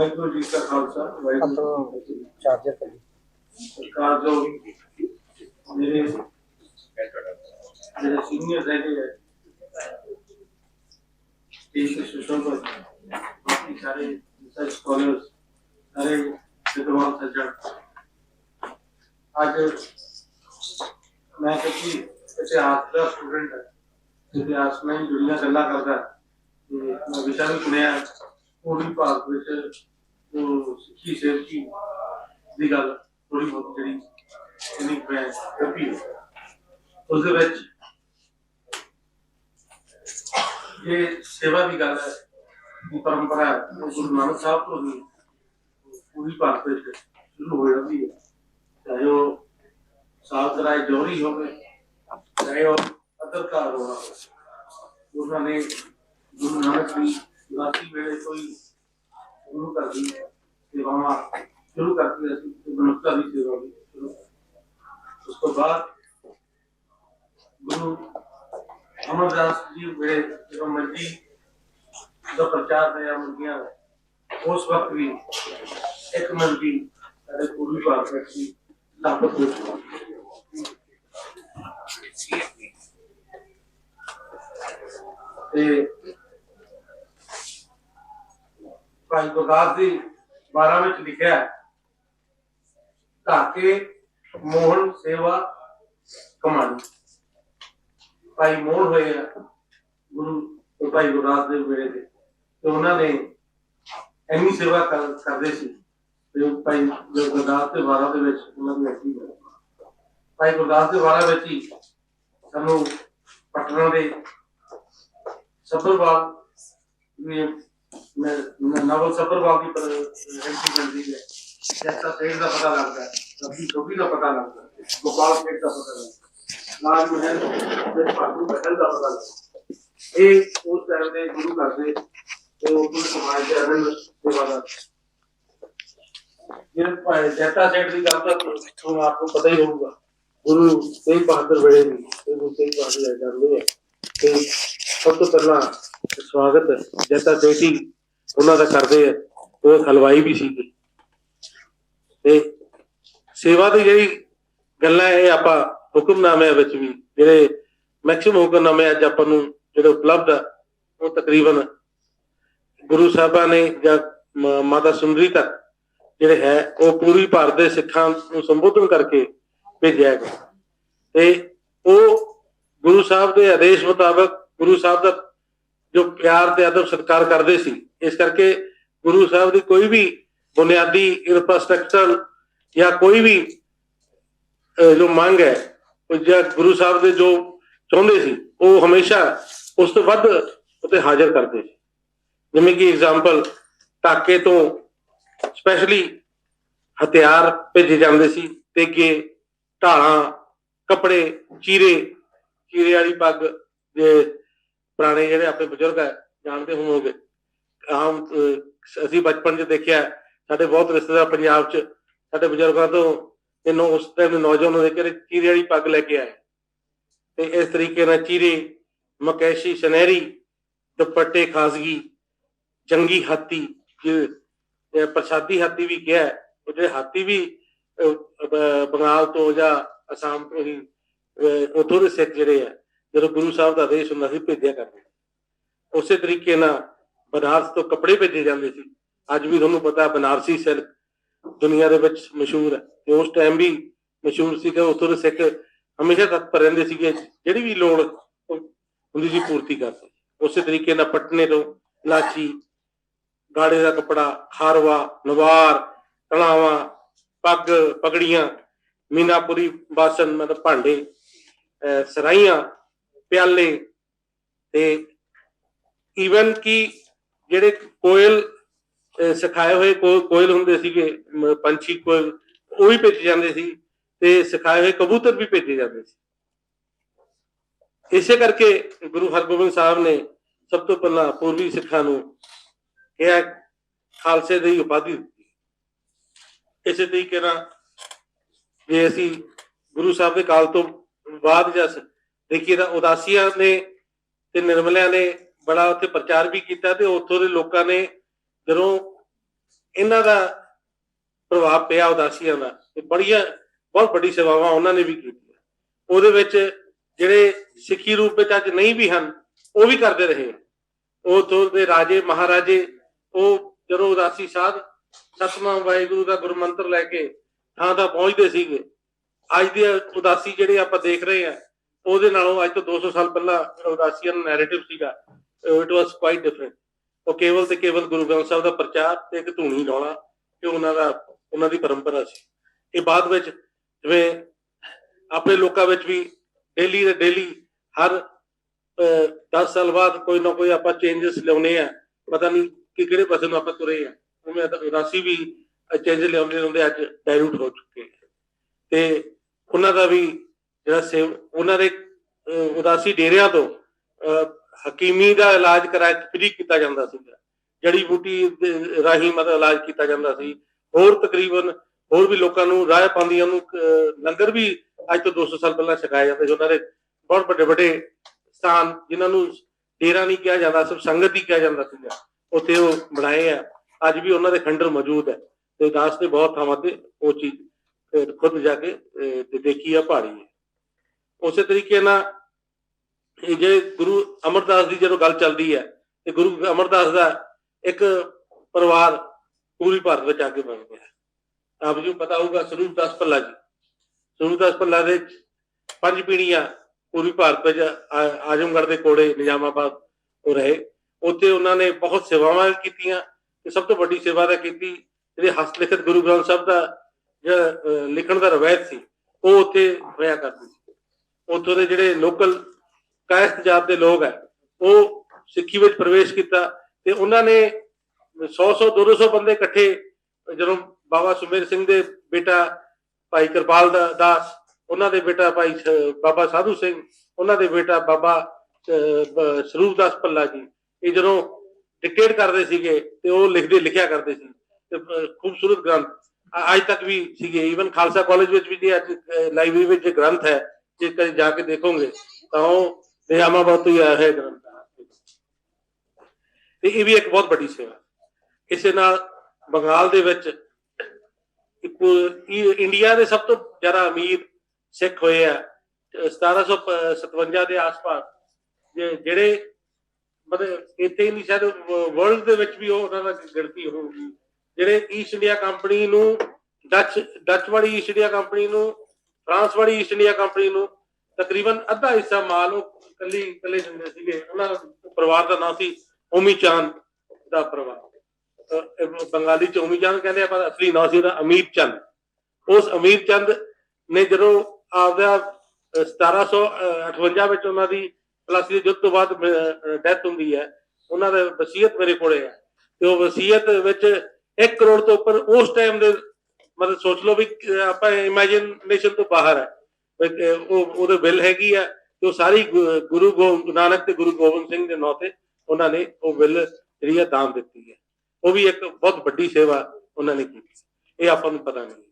ਵਾਹਿਗੁਰੂ ਜੀ ਕਾ ਖਾਲਸਾ ਵਾਹਿਗੁਰੂ ਜੀ ਕੀ ਚਾਰਜਰ ਕਰ ਸਰਕਾਰ ਜੋ ਮੇਰੇ ਮੇਰੇ ਸੀਨੀਅਰ ਹੈਗੇ ਹੈ ਦੇਸ਼ ਦੇ ਸੁਸ਼ੋਭ ਬਾਕੀ ਸਾਰੇ ਰਿਸਰਚ ਸਕਾਲਰਸ ਸਾਰੇ ਵਿਦਵਾਨ ਸੱਜਣ। ਅੱਜ ਮੈਂ ਕਿਉਂਕਿ ਇਤਿਹਾਸ ਦਾ ਸਟੂਡੈਂਟ ਹਾਂ ਇਤਿਹਾਸ ਨਾਲ ਜੁੜੀਆਂ ਗੱਲਾਂ ਕਰਦਾ। ਤੇ ਮੈਂ ਵਿਸ਼ਾ ਵੀ ਚੁਣਿਆ ਪੂਰੀ ਭਾਰਤ ਵਿੱਚ ਉਹ ਸਿੱਖੀ ਦੀ ਗੱਲ ਥੋੜੀ ਬਹੁਤ ਜਿਹੜੀ ਇਹਨੀ ਮੈਂ ਕਰਪੀ ਉਸ ਦੇ ਵਿੱਚ ਇਹ ਸੇਵਾ ਦੀ ਗੱਲ ਹੈ ਦੀ ਪਰੰਪਰਾ ਗੁਰੂ ਨਾਨਕ ਸਾਹਿਬ ਤੋਂ ਹੀ ਪੂਰੀ ਭਾਰਤ ਵਿੱਚ ਸ਼ੁਰੂ ਹੋ ਜਾਂਦੀ ਹੈ। ਚਾਹੇ ਉਹ ਸਾਧ ਰਾਏ ਜੋਹਰੀ ਹੋਵੇ, ਚਾਹੇ ਉਹ ਅਦਰਕਾਰ ਹੋਵੇ, ਉਹਨਾਂ ਨੇ ਗੁਰੂ ਨਾਨਕ ਦੀ ਰਾਤੀ ਵੇਲੇ ਕੋਈ ਸ਼ੁਰੂ ਕਰ ਦੀ ਸੇਵਾਵਾਂ ਸ਼ੁਰੂ ਕਰਤੀ ਅਸੀਂ ਮਨੁੱਖਤਾ ਦੀ ਸੇਵਾ ਵੀ ਸ਼ੁਰੂ ਉਸ ਤੋਂ ਬਾਅਦ ਗੁਰੂ ਅਮਰਦਾਸ ਜੀ ਵੇਲੇ ਜਦੋਂ ਮੰਜੀ ਦਾ ਪ੍ਰਚਾਰ ਹੋਇਆ, ਮੁਰਗੀਆਂ ਉਸ ਵਕਤ ਵੀ ਇੱਕ ਮੰਜੀ ਸਾਡੇ ਪੂਰਬੀ ਭਾਰਤ ਵਿੱਚ ਸਥਾਪਿਤ ਹੋ। ਤੇ ਭਾਈ ਗੁਰਦਾਸ ਦੀ 12 ਵਿੱਚ ਲਿਖਿਆ ਧਾਕੇ ਮੋਹਨ ਸੇਵਾ ਕਮਾਣੀ ਭਾਈ ਮੋਹਨ ਹੋਏ ਗੁਰੂ ਭਾਈ ਗੁਰਦਾਸ ਦੇ ਵੇਲੇ ਦੇ ਤੇ ਉਹਨਾਂ ਨੇ ਇੰਨੀ ਸੇਵਾ ਕਰਦੇ ਸੀ ਤੇ ਭਾਈ ਗੁਰਦਾਸ ਦੇ ਵਾਰਾਂ ਦੇ ਵਿੱਚ ਉਹਨਾਂ ਦੀ ਐਸੀ ਭਾਈ ਗੁਰਦਾਸ ਦੇ ਵਾਰਾਂ ਵਿੱਚ ਹੀ ਸਾਨੂੰ ਪਟਨਾ ਦੇ ਸੱਭਰਵਾਲ ਵੀ ਨਵਲ ਸੱਭਰਵਾਲ ਦੀ ਪਰ ਐਂਟਰੀ ਮਿਲਦੀ ਹੈ ਜੈਸਾ ਸੇਠ ਦਾ ਪਤਾ ਲੱਗਦਾ ਹੈ ਰੱਬੀ ਛੋਬੀ ਦਾ ਪਤਾ ਲੱਗਦਾ ਹੈ ਗੋਪਾਲ ਸੇਠ ਦਾ ਪਤਾ ਲੱਗਦਾ ਹੈ ਲਾਲ ਮਹਿਲ ਦੇ ਪਾਟੂ ਮਹਿਲ ਦਾ ਪਤਾ ਲੱਗਦਾ ਹੈ। ਇਹ ਉਸ ਟਾਈਮ ਦੇ ਗੁਰੂ ਘਰ ਦੇ ਤੇ ਉਹ ਪੂਰੇ ਸਮਾਜ ਦੇ ਅਨੰਦ ਸੇਵਾਦਾਰ ਇਹ ਭਾਈ ਜੈਤਾ ਸੇਠ ਦੀ ਗੱਲ ਤਾਂ ਤੁਹਾਨੂੰ ਆਪ ਨੂੰ ਪਤਾ ਹੀ ਹੋਊਗਾ ਗੁਰੂ ਤੇਗ ਬਹਾਦਰ ਵੇਲੇ ਦੀ ਤੇ ਗੁਰੂ ਤੇਗ ਬਹਾਦਰ ਲੈ ਜਾਂਦੇ ਆ ਤੇ ਸਭ ਤੋਂ ਪਹਿਲਾਂ ਸਵਾਗਤ ਜੈਤਾ ਸੇਠੀ ਉਹਨਾਂ ਦਾ ਕਰਦੇ ਆ। ਉਹ ਹਲਵਾਈ ਵੀ ਸੀਗੇ। ਤੇ ਸੇਵਾ ਦੀ ਜਿਹੜੀ ਗੱਲਾਂ ਇਹ ਆਪਾਂ ਹੁਕਮਨਾਮਿਆਂ ਵਿੱਚ ਵੀ, ਜਿਹੜੇ ਮੈਕਸਿਮਮ ਹੁਕਮਨਾਮੇ ਅੱਜ ਆਪਾਂ ਨੂੰ ਜਿਹੜੇ ਉਪਲਬਧ ਆ, ਉਹ ਤਕਰੀਬਨ ਗੁਰੂ ਸਾਹਿਬਾਂ ਨੇ ਜਾਂ ਮਾਤਾ ਸੁੰਦਰੀ ਤੱਕ ਜਿਹੜੇ ਹੈ, ਉਹ ਪੂਰੀ ਭਾਰਤ ਦੇ ਸਿੱਖਾਂ ਨੂੰ ਸੰਬੋਧਨ ਕਰਕੇ ਭੇਜਿਆ ਗਿਆ। ਤੇ ਉਹ ਗੁਰੂ ਸਾਹਿਬ ਦੇ ਆਦੇਸ਼ ਮੁਤਾਬਕ ਗੁਰੂ ਸਾਹਿਬ ਦਾ ਜੋ ਪਿਆਰ ਤੇ ਅਦਬ ਸਤਿਕਾਰ ਕਰਦੇ ਸੀ, ਇਸ ਕਰਕੇ ਗੁਰੂ ਸਾਹਿਬ ਦੀ ਕੋਈ ਵੀ ਬੁਨਿਆਦੀ ਇਨਫਰਾਸਟ੍ਰਕਚਰ ਜਾਂ ਕੋਈ ਵੀ ਜੋ ਮੰਗ ਹੈ, ਉਹ ਜਾਂ ਗੁਰੂ ਸਾਹਿਬ ਦੇ ਜੋ ਚਾਹੁੰਦੇ ਸੀ, ਉਹ ਹਮੇਸ਼ਾ ਉਸ ਤੋਂ ਵੱਧ ਉਤੇ ਹਾਜ਼ਰ ਕਰਦੇ ਸੀ। ਜਿਵੇਂ ਕਿ ਐਗਜ਼ਾਮਪਲ ਟਾਕੇ ਤੋਂ ਸਪੈਸ਼ਲੀ ਹਥਿਆਰ ਭੇਜੇ ਜਾਂਦੇ ਸੀ ਤੇਗੇ ਢਾਲਾਂ, ਕੱਪੜੇ, ਚੀਰੇ ਕੀਰੇ ਵਾਲੀ ਪੱਗ ਜੇ ਪੁਰਾਣੇ ਜਿਹੜੇ ਆਪਣੇ ਬਜ਼ੁਰਗ ਹੈ ਜਾਣਦੇ ਹੋਵੋਗੇ। ਆਮ ਅਸੀਂ ਬਚਪਨ 'ਚ ਦੇਖਿਆ, ਸਾਡੇ ਬਹੁਤ ਰਿਸ਼ਤੇਦਾਰ ਪੰਜਾਬ 'ਚ, ਸਾਡੇ ਬਜ਼ੁਰਗਾਂ ਤੋਂ ਇਹਨੂੰ ਉਸ ਟਾਈਮ ਦੇ ਦੇ ਘਰੇ ਚੀਰੇ ਵਾਲੀ ਪੱਗ ਲੈ ਕੇ ਆਏ। ਤੇ ਇਸ ਤਰੀਕੇ ਨਾਲ ਚੀਰੇ, ਮਕੈਸ਼ੀ, ਸੁਨਹਿਰੀ, ਦੁਪੱਟੇ, ਖਾਸਗੀ, ਜੰਗੀ ਹਾਥੀ, ਜੇ ਪ੍ਰਸਾਦੀ ਹਾਥੀ ਵੀ ਕਿਹਾ, ਉਹ ਜਿਹੜੇ ਹਾਥੀ ਵੀ ਬੰਗਾਲ ਤੋਂ ਜਾਂ ਅਸਾਮ ਤੋਂ ਹੀ ਉੱਥੋਂ ਦੇ ਸਿੱਖ ਜਿਹੜੇ ਆ, ਜਦੋਂ ਗੁਰੂ ਸਾਹਿਬ ਦਾ ਆਦੇਸ਼ ਹੁੰਦਾ ਸੀ, ਭੇਜਿਆ ਕਰਦੇ ਉਸੇ ਤਰੀਕੇ ਨਾਲ ਬਨਾਰਸ ਤੋਂ ਕੱਪੜੇ ਭੇਜੇ ਜਾਂਦੇ ਸੀ। ਅੱਜ ਵੀ ਤੁਹਾਨੂੰ ਪਤਾ ਬਨਾਰਸੀ ਸਿਲਕ ਦੁਨੀਆ ਦੇ ਵਿੱਚ ਮਸ਼ਹੂਰ ਹੈ। ਤੇ ਉਸ ਟਾਈਮ ਵੀ ਮਸ਼ਹੂਰ ਸੀ ਕਿ ਉੱਥੋਂ ਦੇ ਸਿੱਖ ਹਮੇਸ਼ਾ ਤਤਪਰ ਰਹਿੰਦੇ ਸੀਗੇ। ਜਿਹੜੀ ਵੀ ਲੋੜ ਹੁੰਦੀ ਸੀ, ਪੂਰਤੀ ਕਰਦੇ ਉਸੇ ਤਰੀਕੇ ਨਾਲ ਪਟਨੇ ਤੋਂ ਲਾਚੀ ਗਾੜੇ ਦਾ ਕਪੜਾ ਖਾਰਵਾ ਨਵਾਰ, ਤਲਾਵਾ, ਪੱਗ, ਪਗੜੀਆਂ, ਮੀਨਾਪੁਰੀ, ਬਾਸਨ, ਮਤਲਬ ਭਾਂਡੇ ਸਰਾਈਆਂ ਪਿਆਲੇ ਤੇ ਈਵਨ ਕਿ ਜਿਹੜੇ ਕੋਇਲ ਸਿਖਾਏ ਹੋਏ ਕੋਇਲ ਹੁੰਦੇ ਸੀਗੇ ਪੰਛੀ ਕੋਇਲ, ਉਹ ਵੀ ਭੇਜੇ ਜਾਂਦੇ ਸੀ ਤੇ ਸਿਖਾਏ ਹੋਏ ਕਬੂਤਰ ਵੀ ਭੇਜੇ ਜਾਂਦੇ ਸੀ। ਇਸੇ ਕਰਕੇ ਗੁਰੂ ਹਰਗੋਬਿੰਦ ਸਾਹਿਬ ਨੇ ਸਭ ਤੋਂ ਪਹਿਲਾਂ ਪੂਰਬੀ ਸਿੱਖਾਂ ਨੂੰ ਇਹ ਖਾਲਸੇ ਦੀ ਉਪਾਧੀ ਦਿੱਤੀ। ਇਸੇ ਤਰੀਕੇ ਨਾਲ ਜੇ ਅਸੀਂ ਗੁਰੂ ਸਾਹਿਬ ਦੇ ਕਾਲ ਤੋਂ ਬਾਅਦ ਜਸ ਦੇਖੀਏ ਤਾਂ ਉਦਾਸੀਆਂ ਨੇ ਤੇ ਨਿਰਮਲਿਆਂ ਨੇ ਬੜਾ ਉੱਥੇ ਪ੍ਰਚਾਰ ਵੀ ਕੀਤਾ ਤੇ ਉੱਥੋਂ ਦੇ ਲੋਕਾਂ ਨੇ ਜਦੋਂ ਇਹਨਾਂ ਦਾ ਪ੍ਰਭਾਵ ਪਿਆ ਉਦਾਸੀਆਂ ਦਾ, ਤੇ ਬੜੀਆਂ, ਬਹੁਤ ਵੱਡੀ ਸੇਵਾਵਾਂ ਉਹਨਾਂ ਨੇ ਵੀ ਕੀਤੀਆਂ। ਉਹਦੇ ਵਿੱਚ ਜਿਹੜੇ ਸਿੱਖੀ ਰੂਪ ਵਿੱਚ ਅੱਜ ਨਹੀਂ ਵੀ ਹਨ, ਉਹ ਵੀ ਕਰਦੇ ਰਹੇ। ਉਹ ਤੋਂ ਦੇ ਰਾਜੇ, ਮਹਾਰਾਜੇ, ਉਹ ਜਦੋਂ ਉਦਾਸੀ ਸਾਧ ਸਤਵਾਂ ਵਾਹਿਗੁਰੂ ਦਾ ਗੁਰਮੰਤਰ ਲੈ ਕੇ ਥਾਂ ਤਾਂ ਪਹੁੰਚਦੇ ਸੀਗੇ ਅੱਜ ਦੀ ਉਦਾਸੀ ਜਿਹੜੇ ਆਪਾਂ ਦੇਖ ਰਹੇ ਆ ਉਹਦੇ ਨਾਲੋਂ ਅੱਜ ਤੋਂ 200 ਸਾਲ ਪਹਿਲਾਂ ਉਦਾਸੀਆਂ ਉਦਾਸੀਅਨ ਨੈਰੇਟਿਵ ਸੀਗਾ ਇਟ ਵਾਸ ਕੁਆਇਟ ਡਿਫਰੈਂਟ ਉਹ ਕੇਵਲ ਤੇ ਕੇਵਲ ਗੁਰੂ ਗ੍ਰੰਥ ਸਾਹਿਬ ਦਾ ਪ੍ਰਚਾਰ ਤੇ ਇੱਕ ਧੂਣੀ ਲਾਉਣਾ ਕਿ ਉਹਨਾਂ ਦਾ, ਉਹਨਾਂ ਦੀ ਪਰੰਪਰਾ ਸੀ। ਇਹ ਬਾਅਦ ਵਿੱਚ ਜਿਵੇਂ ਆਪਣੇ ਲੋਕਾਂ ਵਿੱਚ ਵੀ ਡੇਲੀ ਦੇ ਡੇਲੀ ਹਰ 10 ਸਾਲ ਬਾਅਦ ਕੋਈ ਨਾ ਕੋਈ ਆਪਾਂ ਚੇਂਜਸ ਲਿਆਉਨੇ ਆ ਪਤਾ ਨਹੀਂ ਕਿ ਕਿਹੜੇ ਪਾਸੇ ਨੂੰ ਆਪਾਂ ਤੁਰੇ ਆ ਉਵੇਂ ਤਾਂ ਉਦਾਸੀ ਵੀ ਚੇਂਜ ਲਿਆਉਂਦੇ ਹੁੰਦੇ ਅੱਜ ਡਾਇਲੂਟ ਹੋ ਚੁੱਕੇ ਤੇ ਉਹਨਾਂ ਦਾ ਵੀ ਜਿਹੜਾ ਸੇਵ, ਉਹਨਾਂ ਦੇ ਉਦਾਸੀ ਡੇਰਿਆਂ ਤੋਂ ਹਕੀਮੀ ਦਾ ਇਲਾਜ ਕਰਾਇਆ, ਫ੍ਰੀ ਕੀਤਾ ਜਾਂਦਾ ਸੀਗਾ ਜੜੀ ਬੂਟੀ ਰਾਹੀਂ ਮਤਲਬ ਇਲਾਜ ਕੀਤਾ ਜਾਂਦਾ ਸੀ। ਹੋਰ ਤਕਰੀਬਨ ਹੋਰ ਵੀ ਲੋਕਾਂ ਨੂੰ ਰਾਹ ਪਾਉਂਦੀਆਂ ਨੂੰ ਲੰਗਰ ਵੀ ਅੱਜ ਤੋਂ 200 ਸਾਲ ਪਹਿਲਾਂ ਛਕਾਇਆ ਜਾਂਦਾ ਸੀ। ਉਹਨਾਂ ਦੇ ਬਹੁਤ ਵੱਡੇ ਵੱਡੇ ਸਥਾਨ, ਜਿਨ੍ਹਾਂ ਨੂੰ ਡੇਰਾ ਨਹੀਂ ਕਿਹਾ ਜਾਂਦਾ, ਸਿਰਫ ਸੰਗਤ ਹੀ ਕਿਹਾ ਜਾਂਦਾ ਸੀਗਾ। ਉੱਥੇ ਉਹ ਬਣਾਏ ਆ। ਅੱਜ ਵੀ ਉਹਨਾਂ ਦੇ ਖੰਡਰ ਮੌਜੂਦ ਹੈ। ਤੇ ਦਾਸ ਦੇ ਬਹੁਤ ਥਾਵਾਂ ਤੇ ਉਹ ਚੀਜ਼ ਖੁਦ ਜਾ ਕੇ ਦੇਖੀ ਆ ਪਹਾੜੀ ਹੈ। ਉਸੇ ਤਰੀਕੇ ਨਾਲ ਜੇ ਗੁਰੂ ਅਮਰਦਾਸ ਦੀ ਜਦੋਂ ਗੱਲ ਚੱਲਦੀ ਹੈ, ਤੇ ਗੁਰੂ ਅਮਰਦਾਸ ਦਾ ਇੱਕ ਪਰਿਵਾਰ ਪੂਰੀ ਭਾਰਤ ਵਿੱਚ ਅੱਗੇ ਬਣ ਗਿਆ। ਆਪ ਜੀ ਨੂੰ ਪਤਾ ਹੋਊਗਾ ਸਰੂਪ ਦਾਸ ਭੱਲਾ ਜੀ। ਸਰੂਪ ਦਾਸ ਭੱਲਾ ਦੇ ਪੰਜ ਪੀੜੀਆਂ ਪੂਰੀ ਭਾਰਤ ਵਿੱਚ ਆਜ਼ਮਗੜ ਦੇ ਕੋਲੇ ਨਿਜ਼ਾਮਾਬਾਦ ਉਹ ਰਹੇ। ਉੱਥੇ ਉਹਨਾਂ ਨੇ ਬਹੁਤ ਸੇਵਾਵਾਂ ਕੀਤੀਆਂ, ਤੇ ਸਭ ਤੋਂ ਵੱਡੀ ਸੇਵਾ ਤਾਂ ਕੀਤੀ ਜਿਹੜੇ ਹਸਤ ਲਿਖਤ ਗੁਰੂ ਗ੍ਰੰਥ ਸਾਹਿਬ ਦਾ ਜਿਹੜਾ ਲਿਖਣ ਦਾ ਰਵਾਇਤ ਸੀ, ਉਹ ਉੱਥੇ ਹੋਇਆ ਕਰਦੀ ਸੀ। ਉੱਥੋਂ ਦੇ ਜਿਹੜੇ ਲੋਕਲ ਕਾਇਸਤ ਜਾਤ ਦੇ ਲੋਕ ਹੈ, ਉਹ ਸਿੱਖੀ ਵਿੱਚ ਪ੍ਰਵੇਸ਼ ਕੀਤਾ ਤੇ ਉਹਨਾਂ ਨੇ 100 100 200 ਬੰਦੇ ਇਕੱਠੇ, ਜਦੋਂ ਬਾਬਾ ਸੁਮੇਰ ਸਿੰਘ ਦੇ ਬੇਟਾ ਭਾਈ ਕਿਰਪਾਲ ਦਾਸ, ਉਹਨਾਂ ਦੇ ਬੇਟਾ ਭਾਈ ਬਾਬਾ ਸਾਧੂ ਸਿੰਘ, ਉਹਨਾਂ ਦੇ ਬੇਟਾ ਬਾਬਾ ਸਰੂਪ ਦਾਸ ਪੱਲਾ ਜੀ, ਇਹ ਜਦੋਂ ਡਿਕਟੇਟ ਕਰਦੇ ਸੀਗੇ ਤੇ ਉਹ ਲਿਖਦੇ, ਲਿਖਿਆ ਕਰਦੇ ਸੀ ਤੇ ਖੂਬਸੂਰਤ ਗ੍ਰੰਥ ਅੱਜ ਤੱਕ ਵੀ ਸੀਗੇ। ਈਵਨ ਖਾਲਸਾ ਕਾਲਜ ਵਿੱਚ ਵੀ ਜੇ ਅੱਜ ਲਾਇਬ੍ਰੇਰੀ ਵਿੱਚ ਜੇ ਗ੍ਰੰਥ ਹੈ, ਜੇ ਕਦੇ ਜਾ ਕੇ ਦੇਖੋਗੇ, ਤਾਂ ਉਹ ਨਿਜ਼ਾਮਾਬਾਦ ਤੋਂ ਹੀ ਆਇਆ ਹੈ ਗ੍ਰੰਥ ਤੇ ਇਹ ਵੀ ਇੱਕ ਬਹੁਤ ਵੱਡੀ ਸੇਵਾ। ਇਸੇ ਨਾਲ ਬੰਗਾਲ ਦੇ ਵਿੱਚ ਇੱਕ ਇੰਡੀਆ ਦੇ ਸਭ ਤੋਂ ਜ਼ਿਆਦਾ ਅਮੀਰ ਸਿੱਖ ਹੋਏ ਆ ਅਹ 1757 ਦੇ ਆਸ-ਪਾਸ ਜਿਹੜੇ ਮਤਲਬ ਇੱਥੇ ਹੀ ਨਹੀਂ, ਸ਼ਾਇਦ ਵਰਲਡ ਦੇ ਵਿੱਚ ਵੀ ਉਹ ਉਹਨਾਂ ਦਾ ਗਿਣਤੀ ਹੋਊਗੀ। ਜਿਹੜੇ ਈਸਟ ਇੰਡੀਆ ਕੰਪਨੀ ਨੂੰ ਡੱਚ ਡੱਚ ਵਾਲੀ ਈਸਟ ਇੰਡੀਆ ਕੰਪਨੀ ਨੂੰ ਫਰਾਂਸ ਵਾਲੀ ਈਸਟ ਇੰਡੀਆ ਕੰਪਨੀ ਨੂੰ ਤਕਰੀਬਨ ਅੱਧਾ ਹਿੱਸਾ ਮਾਲ ਉਹ ਕੱਲੀ ਕੱਲੇ ਦਿੰਦੇ ਸੀਗੇ। ਉਹਨਾਂ ਪਰਿਵਾਰ ਦਾ ਨਾਮ ਸੀ ਓਮੀ ਚਾਂਦ ਦਾ ਪਰਿਵਾਰ। ਬੰਗਾਲੀ ਚ ਓਮੀ ਚਾਂਦ ਕਹਿੰਦੇ ਆ ਅਸਲੀ ਨਾਮ ਸੀ ਉਹਦਾ ਅਮੀਰ ਚੰਦ। ਉਸ ਅਮੀਰ ਚੰਦ ਨੇ ਜਦੋਂ ਆਪਦਾ, ਅਹ 1758 ਵਿੱਚ ਉਹਨਾਂ ਦੀ ਪਲਾਸੀ ਦੇ ਯੁੱਧ ਤੋਂ ਬਾਅਦ ਡੈਥ ਹੁੰਦੀ ਹੈ। ਉਹਨਾਂ ਦਾ ਵਸੀਅਤ ਮੇਰੇ ਕੋਲੇ ਹੈ। ਤੇ ਉਹ ਵਸੀਅਤ ਵਿੱਚ 1 ਕਰੋੜ ਤੋਂ ਉੱਪਰ ਉਸ ਟਾਈਮ ਦੇ ਮਤਲਬ ਸੋਚ ਲਓ ਵੀ ਆਪਾਂ ਇਮੇਜਿਨੇਸ਼ਨ ਤੋਂ ਬਾਹਰ ਹੈ। ਉਹ, ਉਹਦੇ ਬਿੱਲ ਹੈਗੀ ਆ ਤੇ ਉਹ ਸਾਰੀ ਗੁਰੂ ਗੋ- ਨਾਨਕ ਤੇ ਗੁਰੂ ਗੋਬਿੰਦ ਸਿੰਘ ਦੇ ਨਾਂ ਤੇ ਉਹਨਾਂ ਨੇ ਉਹ ਬਿੱਲ ਜਿਹੜੀ ਆ ਦਾਨ ਦਿੱਤੀ ਹੈ। ਉਹ ਵੀ ਇੱਕ ਬਹੁਤ ਵੱਡੀ ਸੇਵਾ ਉਹਨਾਂ ਨੇ ਕੀਤੀ ਇਹ ਆਪਾਂ ਨੂੰ ਪਤਾ ਨਹੀਂ।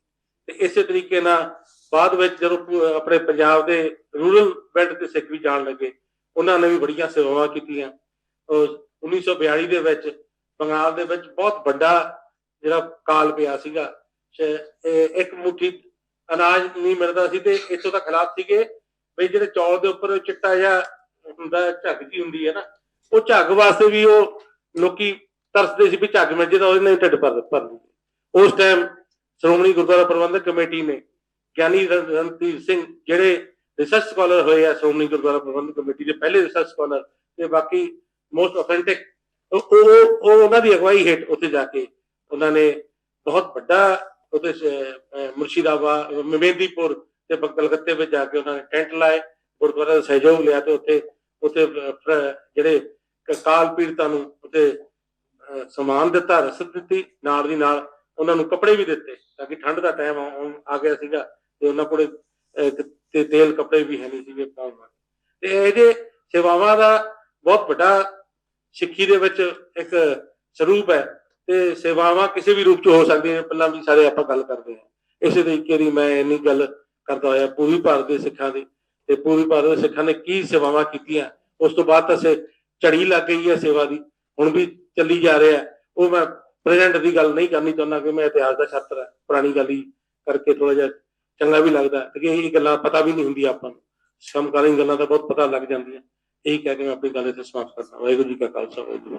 ਤੇ ਇਸੇ ਤਰੀਕੇ ਨਾਲ ਬਾਅਦ ਵਿੱਚ ਜਦੋਂ ਆਪਣੇ ਪੰਜਾਬ ਦੇ ਰੂਰਲ ਬੈਲਟ ਤੇ ਸਿੱਖ ਵੀ ਜਾਣ ਲੱਗੇ, ਉਹਨਾਂ ਨੇ ਵੀ ਬੜੀਆਂ ਸੇਵਾਵਾਂ ਕੀਤੀਆਂ। ਉਹ 1942 ਦੇ ਵਿੱਚ ਬੰਗਾਲ ਦੇ ਵਿੱਚ ਬਹੁਤ ਵੱਡਾ ਜਿਹੜਾ ਕਾਲ ਪਿਆ ਸੀਗਾ ਇੱਕ ਮੁੱਠੀ ਅਨਾਜ ਨਹੀਂ ਮਿਲਦਾ ਸੀ ਤੇ ਇੱਥੋਂ ਦਾ ਹਾਲਾਤ ਸੀਗੇ। ਵੀ ਜਿਹੜੇ ਚੌਲ ਦੇ ਉੱਪਰ ਚਿੱਟਾ ਜਿਹਾ ਹੁੰਦਾ, ਝੱਗ ਜੀ ਹੁੰਦੀ ਹੈ ਨਾ, ਉਹ ਝੱਗ ਵਾਸਤੇ ਵੀ ਉਹ ਲੋਕੀ ਤਰਸਦੇ ਸੀ ਵੀ ਝੱਗ ਮਿਲ ਜੇ ਤਾਂ ਉਹਦੇ ਢਿੱਡ ਭਰ ਭਰ ਲੂਗੇ ਉਸ ਟਾਈਮ ਸ਼੍ਰੋਮਣੀ ਗੁਰਦੁਆਰਾ ਪ੍ਰਬੰਧਕ ਕਮੇਟੀ ਨੇ ਗਿਆਨੀ ਰਣ- ਰਣਧੀਰ ਸਿੰਘ, ਜਿਹੜੇ ਰਿਸਰਚ ਸਕਾਲਰ ਹੋਏ ਆ ਸ਼੍ਰੋਮਣੀ ਗੁਰਦੁਆਰਾ ਪ੍ਰਬੰਧਕ ਕਮੇਟੀ ਦੇ ਪਹਿਲੇ ਰਿਸਰਚ ਸਕਾਲਰ ਤੇ ਬਾਕੀ ਮੋਸਟ ਆਥੈਂਟਿਕ ਉਹ ਉਹ ਉਹਨਾਂ ਦੀ ਅਗਵਾਈ ਹੇਠ ਉੱਥੇ ਜਾ ਕੇ ਉਹਨਾਂ ਨੇ ਬਹੁਤ ਵੱਡਾ ਉੱਥੇ ਸ- ਮਹਿੰਦੀਪੁਰ ਤੇ ਕਲਕੱਤੇ ਵਿੱਚ ਜਾ ਕੇ ਉਹਨਾਂ ਨੇ ਟੈਂਟ ਲਾਏ, ਗੁਰਦੁਆਰਾ ਦਾ ਸਹਿਯੋਗ ਲਿਆ ਤੇ ਉੱਥੇ ਉੱਥੇ ਜਿਹੜੇ ਕਾਲ ਪੀੜਤਾਂ ਨੂੰ ਉੱਥੇ ਸਮਾਨ ਦਿੱਤਾ, ਰਸਦ ਦਿੱਤੀ, ਨਾਲ ਦੀ ਨਾਲ ਉਹਨਾਂ ਨੂੰ ਕੱਪੜੇ ਵੀ ਦਿੱਤੇ ਤਾਂ ਕਿ ਠੰਡ ਦਾ ਟਾਈਮ ਆ ਗਿਆ ਸੀਗਾ ਤੇ ਉਹਨਾਂ ਕੋਲੇ ਤੇ ਤੇਲ ਕੱਪੜੇ ਵੀ ਹੈ ਨਹੀਂ ਸੀਗੇ ਪਾਉਣ ਵਾਲੇ ਤੇ ਇਹਦੇ ਸੇਵਾਵਾਂ ਦਾ ਬਹੁਤ ਵੱਡਾ ਸਿੱਖੀ ਦੇ ਵਿੱਚ ਇੱਕ ਸਰੂਪ ਹੈ। ਤੇ ਸੇਵਾਵਾਂ ਕਿਸੇ ਵੀ ਰੂਪ ਚ ਹੋ ਸਕਦੀਆਂ ਪਹਿਲਾਂ ਵੀ ਸਾਰੇ ਆਪਾਂ ਗੱਲ ਕਰਦੇ ਹਾਂ। ਇਸੇ ਤਰੀਕੇ ਦੀ ਮੈਂ ਇੰਨੀ ਗੱਲ ਕਰਦਾ ਹੋਇਆ ਪੂਰੀ ਭਾਰਤ ਦੇ ਸਿੱਖਾਂ ਦੀ ਤੇ ਪੂਰੀ ਭਾਰਤ ਦੇ ਸਿੱਖਾਂ ਨੇ ਕੀ ਸੇਵਾਵਾਂ ਕੀਤੀਆਂ, ਉਸ ਤੋਂ ਬਾਅਦ ਤਾਂ ਸੇ ਝੜੀ ਲੱਗ ਗਈ ਹੈ ਸੇਵਾ ਦੀ, ਹੁਣ ਵੀ ਚੱਲੀ ਜਾ ਰਿਹਾ ਹੈ। ਉਹ ਮੈਂ ਪ੍ਰੈਜ਼ੈਂਟ ਦੀ ਗੱਲ ਨਹੀਂ ਕਰਨੀ ਚਾਹੁੰਦਾ ਕਿ ਮੈਂ ਇਤਿਹਾਸ ਦਾ ਛਾਤਰ ਹਾਂ, ਪੁਰਾਣੀ ਗੱਲ ਹੀ ਕਰਕੇ ਥੋੜਾ ਜਿਹਾ ਚੰਗਾ ਵੀ ਲੱਗਦਾ ਹੈ। ਕਿ ਇਹ ਗੱਲਾਂ ਪਤਾ ਵੀ ਨਹੀਂ ਹੁੰਦੀਆਂ ਆਪਾਂ ਨੂੰ। ਸਮਕਾਲੀਨ ਗੱਲਾਂ ਦਾ ਬਹੁਤ ਪਤਾ ਲੱਗ ਜਾਂਦੀਆਂ। ਇਹੀ ਕਹਿ ਕੇ ਮੈਂ ਆਪਣੀ ਗੱਲ ਇੱਥੇ ਸਮਾਪਤ ਕਰਦਾ ਵਾਹਿਗੁਰੂ ਜੀ ਕਾ ਖਾਲਸਾ, ਵਾਹਿਗੁਰੂ